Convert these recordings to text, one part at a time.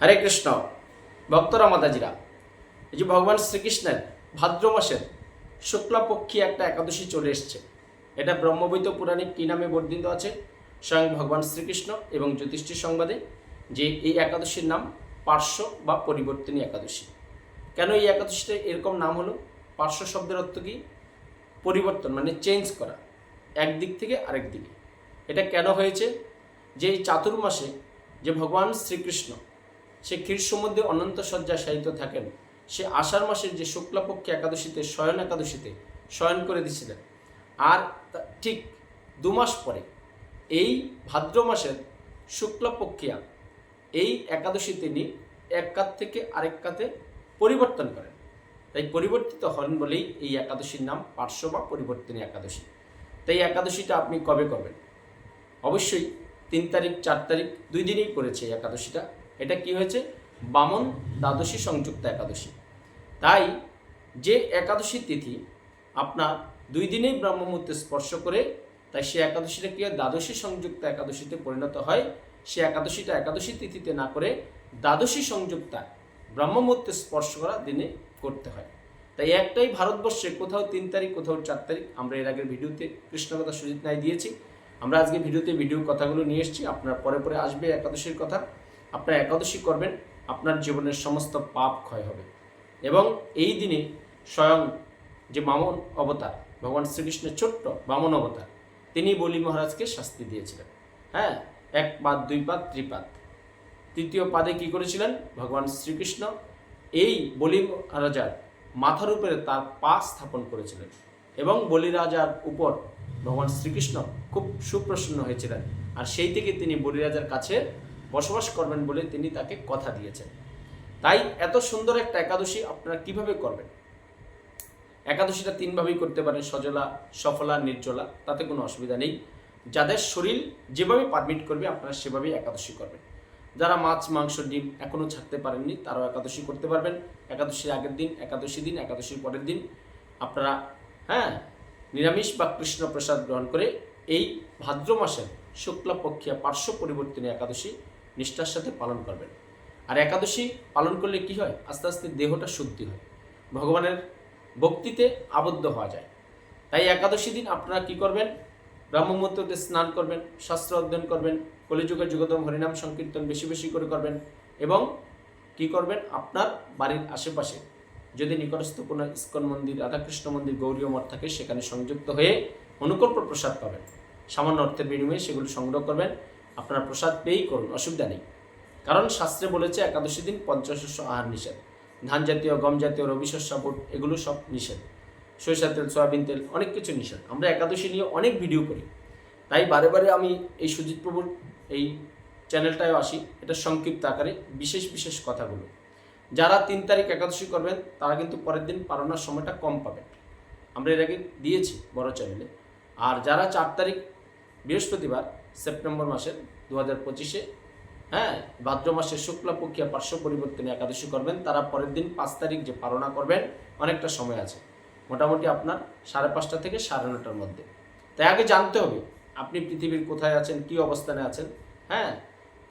হরে কৃষ্ণ। ভক্তরা, মাতাজিরা, এই যে ভগবান শ্রীকৃষ্ণের ভাদ্র মাসের শুক্লাপক্ষী একটা একাদশী চলে এসছে। এটা ব্রহ্মবৈত পুরাণে কী নামে বর্ণিত আছে? স্বয়ং ভগবান শ্রীকৃষ্ণ এবং জ্যোতিষ্ঠী সংবাদে যে এই একাদশীর নাম পার্শ্ব বা পরিবর্তনী একাদশী। কেন এই একাদশীটা এরকম নাম হলো? পার্শ্ব শব্দের অর্থ কি? পরিবর্তন মানে চেঞ্জ করা। এক দিক থেকে আরেক দিকে। এটা কেন হয়েছে? যে এই চাতুর্মাসে যে ভগবান শ্রীকৃষ্ণ সে ক্ষীর সমুদ্রে অনন্ত শয্যা শায়িত থাকেন। সে আষাঢ় মাসের যে শুক্লাপক্ষে একাদশীতে, শয়ন একাদশীতে শয়ন করে দিয়েছিলেন। আর ঠিক দু মাস পরে, এই ভাদ্র মাসের শুক্লপক্ষিয়া এই একাদশী তিনি এক কাত থেকে আরেক কাতে পরিবর্তন করেন। তাই পরিবর্তিত হন বলেই এই একাদশীর নাম পার্শ্ব বা পরিবর্তনী একাদশী। তাই একাদশীটা আপনি কবে করবেন? অবশ্যই তিন তারিখ, চার তারিখ, দুই দিনেই করেছে এই একাদশীটা। এটা কি হয়েছে? বামন দ্বাদশী সংযুক্ত একাদশী। তাই যে একাদশী তিথি আপনার দুই দিনেই ব্রহ্মমূর্তে স্পর্শ করে, তাই সে একাদশীটা কি হয় দ্বাদশী সংযুক্ত একাদশীতে পরিণত হয়। সে একাদশীটা একাদশী তিথিতে না করে দ্বাদশী সংযুক্তা ব্রহ্মমূর্তে স্পর্শ করা দিনে করতে হয়। তাই একটাই ভারতবর্ষে, কোথাও তিন তারিখ, কোথাও চার তারিখ, আমরা এর আগের ভিডিওতে কৃষ্ণকথা সুজিত নাই দিয়েছি। আমরা আজকে ভিডিওতে ভিডিও কথাগুলো নিয়ে এসেছি। আপনার পরে পরে আসবে একাদশীর কথা। আপনার একাদশী করবেন, আপনার জীবনের সমস্ত পাপ ক্ষয় হবে। এবং এই দিনে স্বয়ং যে বামন অবতার, ভগবান শ্রীকৃষ্ণের ছোট্ট বামন অবতার, তিনি বলি মহারাজকে শাস্তি দিয়েছিলেন। হ্যাঁ এক পাদ, দুই পাদ, ত্রিপাদ। তৃতীয় পাদে কি করেছিলেন? ভগবান শ্রীকৃষ্ণ এই বলি রাজার মাথার উপরে তার পা স্থাপন করেছিলেন এবং বলি রাজার উপর ভগবান শ্রীকৃষ্ণ খুব সুপ্রসন্ন হয়েছিলেন। আর সেই থেকে তিনি বলিরাজার কাছে বসবাস করবেন বলে তিনি তাকে কথা দিয়েছেন। তাই এত সুন্দর একটা একাদশী আপনারা কীভাবে করবেন? একাদশীটা তিনভাবেই করতে পারেন, সজলা, সফলা, নির্জলা, তাতে কোনো অসুবিধা নেই। যাদের শরীর যেভাবে পারমিট করবে, আপনারা সেভাবেই একাদশী করবেন। যারা মাছ, মাংস, ডিম এখনও ছাড়তে পারেননি, তারাও একাদশী করতে পারবেন। একাদশীর আগের দিন, একাদশী দিন, একাদশীর পরের দিন আপনারা হ্যাঁ নিরামিষ বা কৃষ্ণ প্রসাদ গ্রহণ করে এই ভাদ্র মাসের শুক্লাপক্ষিয়া পার্শ্ব পরিবর্তনী একাদশী নিষ্ঠার সাথে পালন করবেন। আর একাদশী পালন করলে কি হয়? আস্তে আস্তে দেহটা শুদ্ধি হয়। ভগবানের ভক্তিতে আবদ্ধ হওয়া যায়। তাই একাদশী দিন আপনারা কি করবেন? ব্রহ্মমূর্তিতে স্নান করবেন, শাস্ত্র অধ্যয়ন করবেন, কলিযুগে যুগতম হরিনাম সংকীর্তন বেশি বেশি করে করবেন এবং কি করবেন? আপনার বাড়ির আশেপাশে যদি নিকটস্থ কোনো ইস্কন মন্দির, রাধাকৃষ্ণ মন্দির গৌরীয় মঠ থাকে, সেখানে সংযুক্ত হয়ে অনুকল্প প্রসাদ পাবেন। সামান্য অর্থের বিনিময়ে সেগুলো সংগ্রহ করবেন। আপনার প্রসাদ পেয়েই করুন, অসুবিধা নেই। কারণ শাস্ত্রে বলেছে, একাদশী দিন পঞ্চশস্য আহার নিষেধ। ধান জাতীয়, গম জাতীয়, রবি শস্য, বুট, এগুলো সব নিষেধ। সরিষা তেল, সয়াবিন তেল, অনেক কিছু নিষেধ। আমরা একাদশী নিয়ে অনেক ভিডিও করি। তাই বারে বারে আমি এই সুজিত প্রভুর এই চ্যানেলটায় আসি। এটা সংক্ষিপ্ত আকারে বিশেষ বিশেষ কথাগুলো। যারা তিন তারিখ একাদশী করবেন, তারা কিন্তু পরের দিন পালনার সময়টা কম পাবেন। আমরা এর আগে দিয়েছি বড় চ্যানেলে। আর যারা চার তারিখ বৃহস্পতিবার সেপ্টেম্বর মাসের দু হাজার পঁচিশে। হ্যাঁ ভাদ্র মাসের শুক্লাপক্ষিয়া পার্শ্ব পরিবর্তনে একাদশী করবেন। তারা পরের দিন পাঁচ তারিখ যে পালনা করবেন, অনেকটা সময় আছে। মোটামুটি আপনার সাড়ে পাঁচটা থেকে সাড়ে নটার মধ্যে। তাই আগে জানতে হবে, আপনি পৃথিবীর কোথায় আছেন, কী অবস্থানে আছেন হ্যাঁ?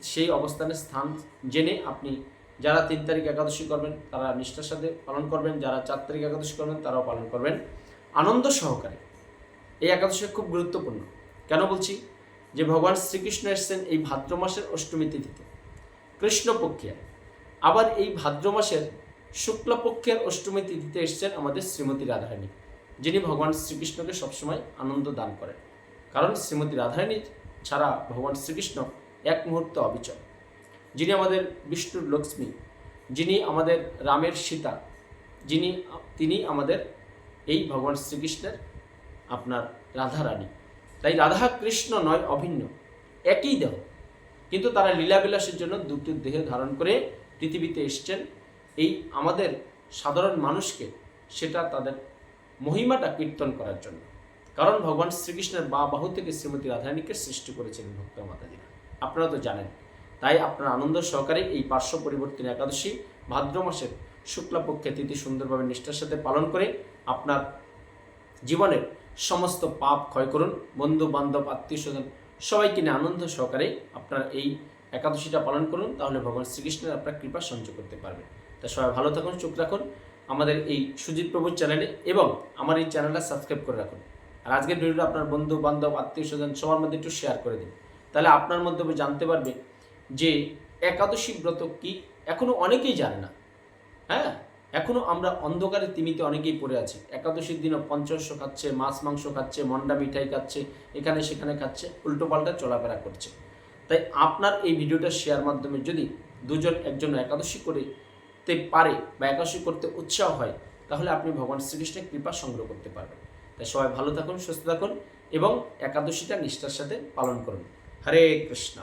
সেই অবস্থানের স্থান জেনে আপনি যারা তিন তারিখ একাদশী করবেন, তারা নিষ্ঠার সাথে পালন করবেন। যারা চার তারিখ একাদশী করবেন, তারাও পালন করবেন। আনন্দ সহকারে। এই একাদশী খুব গুরুত্বপূর্ণ। কেন বলছি? যে ভগবান শ্রীকৃষ্ণ এসেছেন এই ভাদ্র মাসের অষ্টমী তিথিতে। কৃষ্ণপক্ষিয়ায় আবার এই ভাদ্র মাসের শুক্লপক্ষের অষ্টমী তিথিতে এসেছেন আমাদের শ্রীমতী রাধারানী, যিনি ভগবান শ্রীকৃষ্ণকে সবসময় আনন্দ দান করেন। কারণ শ্রীমতী রাধারানী ছাড়া ভগবান শ্রীকৃষ্ণ এক মুহূর্ত অবিচল। যিনি আমাদের বিষ্ণুর লক্ষ্মী, যিনি আমাদের রামের সীতা, যিনি, তিনি আমাদের এই ভগবান শ্রীকৃষ্ণের আপনার রাধারানী। তাই রাধা কৃষ্ণ নয়, অভিন্ন। একই দেহ। কিন্তু তারা লীলাবিলাসের জন্য দুটি দেহ ধারণ করে পৃথিবীতে এসছেন। এই আমাদের সাধারণ মানুষকে সেটা তাদের মহিমাটা কীর্তন করার জন্য। কারণ ভগবান শ্রীকৃষ্ণের বা বাহু থেকে শ্রীমতী রাধারানীকে সৃষ্টি করেছিলেন ভক্ত মাতাজিরা। আপনারা তো জানেন। তাই আপনার আনন্দ সহকারে এই পার্শ্ব পরিবর্তন একাদশী ভাদ্র মাসের শুক্লাপক্ষে তিথি সুন্দরভাবে নিষ্ঠার সাথে পালন করে আপনার জীবনের সমস্ত পাপ ক্ষয় করুন। বন্ধু, বান্ধব, আত্মীয় স্বজন, সবাইকে নিয়ে আনন্দ সহকারে আপনার এই একাদশীটা পালন করুন। তাহলে ভগবান শ্রীকৃষ্ণের আপনার কৃপা সঞ্চয় করতে পারবেন তা সবাই ভালো থাকুন, চোখ রাখুন। আমাদের এই সুজিত প্রভুর চ্যানেলে এবং আমার এই চ্যানেলটা সাবস্ক্রাইব করে রাখুন। আর আজকের ভিডিওটা আপনার বন্ধু, বান্ধব, আত্মীয় স্বজন সবার মধ্যে একটু শেয়ার করে দিন। তাহলে আপনার মধ্যে জানতে পারবে যে একাদশী ব্রত কি? এখনও অনেকেই জানে না। হ্যাঁ? এখনও আমরা অন্ধকারে তিমিতে অনেকেই পড়ে আছি। একাদশীর দিনও পঞ্চস্য খাচ্ছে, মাছ, মাংস খাচ্ছে, মন্ডা মিঠাই খাচ্ছে, এখানে সেখানে খাচ্ছে উল্টোপাল্টা চলাফেরা করছে। তাই আপনার এই ভিডিওটা শেয়ার মাধ্যমে যদি দুজন, একজন একাদশী করে তে পারে বা একাদশী করতে উৎসাহ হয়, তাহলে আপনি ভগবান শ্রীকৃষ্ণের কৃপা সংগ্রহ করতে পারবেন। তাই সবাই ভালো থাকুন, সুস্থ থাকুন এবং একাদশীটা নিষ্ঠার সাথে পালন করুন। হরে কৃষ্ণ।